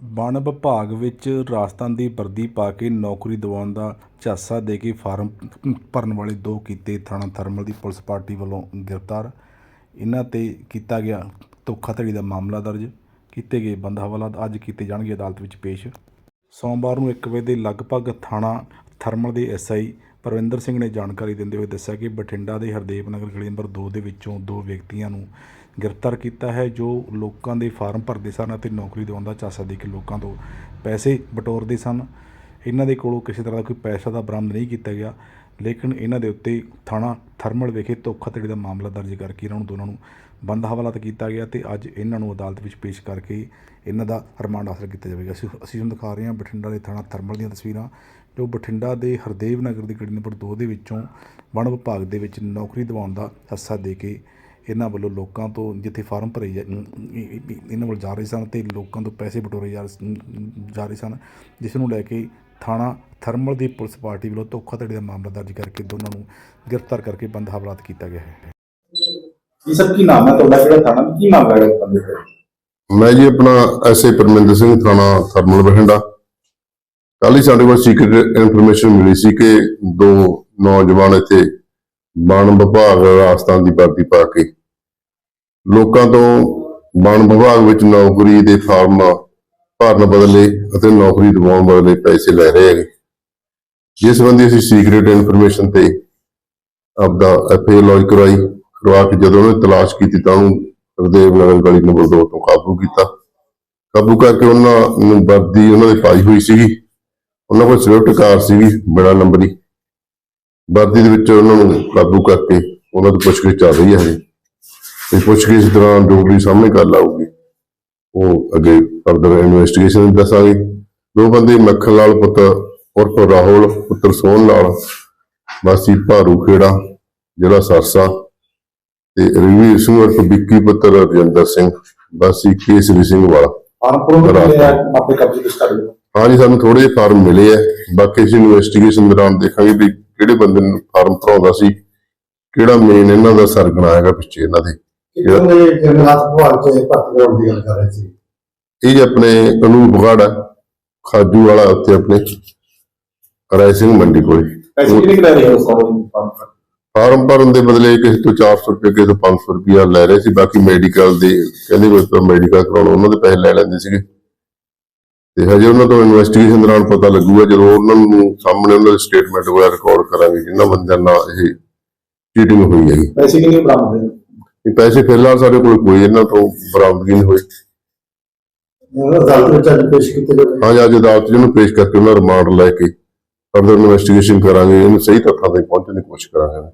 ਵਣ ਵਿਭਾਗ ਵਿੱਚ ਰਾਜਸਥਾਨ ਦੀ ਵਰਦੀ ਪਾ ਕੇ ਨੌਕਰੀ ਦਿਵਾਉਣ ਦਾ ਝਾਂਸਾ ਦੇ ਕੇ ਫਾਰਮ ਭਰਨ ਵਾਲੇ ਦੋ ਕੀਤੇ ਥਾਣਾ ਥਰਮਲ ਦੀ ਪੁਲਿਸ ਪਾਰਟੀ ਵੱਲੋਂ ਗ੍ਰਿਫਤਾਰ। ਇਹਨਾਂ ਤੇ ਕੀਤਾ ਗਿਆ ਧੋਖਾਧੜੀ ਦਾ ਮਾਮਲਾ ਦਰਜ। ਕੀਤੇ ਗਏ ਬੰਦ ਹਵਾਲਾ ਅੱਜ ਕੀਤੇ ਜਾਣਗੇ, ਅਦਾਲਤ ਵਿੱਚ ਪੇਸ਼। ਸੋਮਵਾਰ ਨੂੰ 1 ਵਜੇ ਦੇ ਲਗਭਗ ਥਾਣਾ ਥਰਮਲ ਦੇ ਐਸਆਈ ਪਰਵਿੰਦਰ ਸਿੰਘ ਨੇ ਜਾਣਕਾਰੀ ਦਿੰਦੇ ਹੋਏ ਦੱਸਿਆ ਕਿ ਬਠਿੰਡਾ ਦੇ ਹਰਦੇਵ ਨਗਰ ਗਲੀ ਨੰਬਰ 2 ਦੇ ਵਿੱਚੋਂ ਦੋ ਵਿਅਕਤੀਆਂ ਨੂੰ ਗ੍ਰਿਫਤਾਰ ਕੀਤਾ ਹੈ, ਜੋ ਲੋਕਾਂ ਦੇ ਫਾਰਮ ਭਰਦੇ ਸਨ ਅਤੇ ਨੌਕਰੀ ਦਿਵਾਉਣ ਦਾ ਝਾਂਸਾ ਦੇ ਕੇ ਲੋਕਾਂ ਤੋਂ ਪੈਸੇ ਬਟੋਰਦੇ ਸਨ। ਇਹਨਾਂ ਦੇ ਕੋਲੋਂ ਕਿਸੇ ਤਰ੍ਹਾਂ ਦਾ ਕੋਈ ਪੈਸਾ ਦਾ ਬਰਾਮਦ ਨਹੀਂ ਕੀਤਾ ਗਿਆ, ਲੇਕਿਨ ਇਹਨਾਂ ਦੇ ਉੱਤੇ ਥਾਣਾ ਥਰਮਲ ਵਿਖੇ ਧੋਖਾਧੜੀ ਦਾ ਮਾਮਲਾ ਦਰਜ ਕਰਕੇ ਇਹਨਾਂ ਨੂੰ ਦੋਨਾਂ ਨੂੰ ਬੰਦ ਹਵਾਲਾਤ ਕੀਤਾ ਗਿਆ ਤੇ ਅੱਜ ਇਹਨਾਂ ਨੂੰ ਅਦਾਲਤ ਵਿੱਚ ਪੇਸ਼ ਕਰਕੇ ਇਹਨਾਂ ਦਾ ਰਿਮਾਂਡ ਹਾਸਲ ਕੀਤਾ ਜਾਵੇਗਾ। ਅਸੀਂ ਅਸੀਂ ਤੁਹਾਨੂੰ ਦਿਖਾ ਰਹੇ ਹਾਂ ਬਠਿੰਡਾ ਦੇ ਥਾਣਾ ਥਰਮਲ ਦੀਆਂ ਤਸਵੀਰਾਂ, ਜੋ ਬਠਿੰਡਾ ਦੇ ਹਰਦੇਵ ਨਗਰ ਦੀ ਗਲੀ ਨੰਬਰ 2 ਦੇ ਵਿੱਚੋਂ ਵਣ ਵਿਭਾਗ ਦੇ ਵਿੱਚ ਨੌਕਰੀ ਦਿਵਾਉਣ ਦਾ ਹਿੱਸਾ ਦੇ ਕੇ ਇਹਨਾਂ ਵੱਲੋਂ ਲੋਕਾਂ ਤੋਂ ਜਿੱਥੇ ਫਾਰਮ ਭਰੇ ਇਹਨਾਂ ਵੱਲ ਜਾ ਰਹੇ ਸਨ ਤੇ ਲੋਕਾਂ ਤੋਂ ਪੈਸੇ ਬਟੋਰੇ ਜਾ ਜਾ ਰਹੇ ਸਨ ਜਿਸ ਨੂੰ ਲੈ ਕੇ ਥਾਣਾ ਥਰਮਲ ਦੀ ਪੁਲਿਸ ਪਾਰਟੀ ਵੱਲੋਂ ਧੋਖਾਧੜੀ ਦਾ ਮਾਮਲਾ ਦਰਜ ਕਰਕੇ ਦੋਨਾਂ ਨੂੰ ਗ੍ਰਿਫਤਾਰ ਕਰਕੇ ਬੰਦ ਹਵਾਲਾਤ ਕੀਤਾ ਗਿਆ ਹੈ। ਜੀ ਸਰ ਕੀ ਨਾਮ ਹੈ ਤੁਹਾਡਾ? ਕਿਹੜਾ ਥਾਣਾ? ਕੀ ਮਾਮਲਾ ਹੈ ਬੰਦੇ ਮੈਂ ਜੀ ਆਪਣਾ ਐਸਏ ਪਰਮਿੰਦਰ ਸਿੰਘ ਥਾਣਾ ਥਰਮਲ ਬਠਿੰਡਾ। ਕੱਲ੍ਹ ਹੀ ਸਾਡੇ ਕੋਲ ਸੀਕ੍ਰੀਟ ਇਨਫੋਰਮੇਸ਼ਨ ਮਿਲੀ ਸੀ ਕਿ ਦੋ ਨੌਜਵਾਨ ਇੱਥੇ ਵਣ ਵਿਭਾਗ ਰਾਜਸਥਾਨ ਦੀ ਵਰਦੀ ਪਾ ਕੇ। ਲੋਕਾਂ ਤੋਂ ਵਣ ਵਿਭਾਗ ਵਿੱਚ ਨੌਕਰੀ ਦੇ ਫਾਰਮ ਭਰਨ ਬਦਲੇ ਅਤੇ ਨੌਕਰੀ ਦਿਵਾਉਣ ਬਦਲੇ ਪੈਸੇ ਲੈ ਰਹੇ ਹੈਗੇ। ਜਿਸ ਸੰਬੰਧੀ ਅਸੀਂ ਸੀਕ੍ਰੀਟ ਇਨਫੋਰਮੇਸ਼ਨ ਤੇ ਆਪਦਾ ਐਫਏ ਲੌਜ ਕਰਵਾਈ ਕਰਵਾ ਕੇ ਜਦੋਂ ਉਹਨੇ ਤਲਾਸ਼ ਕੀਤੀ ਤਾਂ ਉਹਨੂੰ ਹਰਦੇਵ ਨਗਰ ਗਲੀ ਨੰਬਰ 2 ਤੋਂ ਕਾਬੂ ਕੀਤਾ। ਕਾਬੂ ਕਰਕੇ ਉਹਨਾਂ ਨੂੰ ਵਰਦੀ ਉਹਨਾਂ ਦੇ ਪਾਈ ਹੋਈ ਸੀਗੀ। ਉਹਨਾਂ ਕੋਲ ਸਵਿਫਟ ਕਾਰ ਸੀਗੀ, ਬੜਾ ਨੰਬਰੀ ਵਰਦੀ ਦੇ ਵਿੱਚ ਉਹਨਾਂ ਨੂੰ ਕਾਬੂ ਕਰਕੇ ਉਹਨਾਂ ਤੋਂ ਪੁੱਛਗਿੱਛ ਚੱਲ ਰਹੀ ਹੈ ਹਜੇ। ਤੇ ਪੁੱਛਗਿੱਛ ਦੌਰਾਨ ਡੋਗਰੀ ਸਾਹਮਣੇ ਕਰ ਲਾਊਗੀ ਉਹ ਅੱਗੇ ਫਰਦਰ ਇਨਵੈਸਟੀਗੇਸ਼ਨ ਦੱਸਾਂਗੇ। ਦੋ ਬੰਦੇ ਮੱਖਣ ਲਾਲ ਪੁੱਤ ਉਰਫ ਰਾਹੁਲ ਪੁੱਤਰ ਸੋਹਣ ਲਾਲ ਵਾਸੀ ਭਾਰੂ ਖੇੜਾ ਜ਼ਿਲ੍ਹਾ ਸਰਸਾ ਤੇ ਰਵੀਰ ਸਿੰਘ ਉਰਫ ਵਿੱਕੀ ਪੁੱਤਰ ਰਜਿੰਦਰ ਸਿੰਘ ਵਾਸੀ ਕੇਸਰੀ ਸਿੰਘ ਵਾਲਾ। ਆਪੇ ਕਬਜ਼ੇ ਵਿੱਚ ਕਰ ਲਿਆ ਹਾਂਜੀ ਸਾਨੂੰ ਥੋੜੇ ਜਿਹੇ ਫਾਰਮ ਮਿਲੇ ਆ ਬਾਕੀ ਅਸੀਂ ਇਨਵੈਸਟੀਗੇਸ਼ਨ ਦੌਰਾਨ ਦੇਖਾਂਗੇ ਵੀ ਕਿਹੜੇ ਬੰਦੇ ਨੂੰ ਫਾਰਮ ਭਰਾਉਂਦਾ ਸੀ? ਕਿਹੜਾ ਮੇਨ ਇਹਨਾਂ ਦਾ ਸਰਗਣਾ ਹੈਗਾ ਪਿੱਛੇ ਇਹਨਾਂ ਦੇ? ਗੱਲ ਕਰ ਰਹੇ ਸੀ। ਇਹ ਆਪਣੇ ਅਨੂਪ ਗੜ ਖਾਜੂ ਵਾਲਾ ਉੱਥੇ ਆਪਣੇ ਰਾਏ ਸਿੰਘ ਮੰਡੀ ਕੋਲ। ਪੈਸੇ ਰਹੇ ਹੋ ਫਾਰਮ ਭਰਨ? ਦੇ ਬਦਲੇ ਕਿਸੇ ਤੋਂ 400 ਰੁਪਏ ਕਿਸੇ ਤੋਂ 500 ਰੁਪਇਆ ਲੈ ਰਹੇ ਸੀ ਬਾਕੀ ਮੈਡੀਕਲ ਦੇ ਕਹਿੰਦੇ ਕੋਈ ਤਾਂ ਮੈਡੀਕਲ ਕਰਾਉਣ ਉਹਨਾਂ ਦੇ ਪੈਸੇ ਲੈ ਲੈਂਦੇ ਸੀਗੇ। ਤੇ ਹਜੇ ਉਹਨਾਂ ਤੋਂ ਇਨਵੈਸਟੀਗੇਸ਼ਨ ਦੌਰਾਨ ਪਤਾ ਲੱਗੂਗਾ ਜਦੋਂ ਉਹਨਾਂ ਨੂੰ ਸਾਹਮਣੇ ਉਹਨਾਂ ਦੇ ਸਟੇਟਮੈਂਟ ਵਗੈਰਾ ਰਿਕਾਰਡ ਕਰਾਂਗੇ ਜਿਨ੍ਹਾਂ ਬੰਦਿਆਂ ਨਾਲ ਇਹ ਚੀਟਿੰਗ ਹੋਈ ਹੈਗੀ ਪੈਸੇ ਕਿੰਨੇ ਬਰਾਮਦ ਹੋਏ? ਇਹ ਪੈਸੇ ਫਿਲਹਾਲ ਸਾਡੇ ਕੋਲ ਕੋਈ ਇਹਨਾਂ ਤੋਂ ਬਰਾਮਦਗੀ ਨਹੀਂ ਹੋਈ ਅਦਾਲਤ ਵਿੱਚ ਅੱਜ ਹਾਂ ਅਦਾਲਤ 'ਚ ਇਹਨੂੰ ਪੇਸ਼ ਕਰਕੇ ਉਹਨਾਂ ਰਿਮਾਂਡ ਲੈ ਕੇ ਫਰਦਰ ਇਨਵੈਸਟੀਗੇਸ਼ਨ ਕਰਾਂਗੇ ਇਹਨੂੰ ਸਹੀ ਤੱਥਾਂ ਤੇ ਪਹੁੰਚਣ ਦੀ ਕੋਸ਼ਿਸ਼ ਕਰਾਂਗੇ।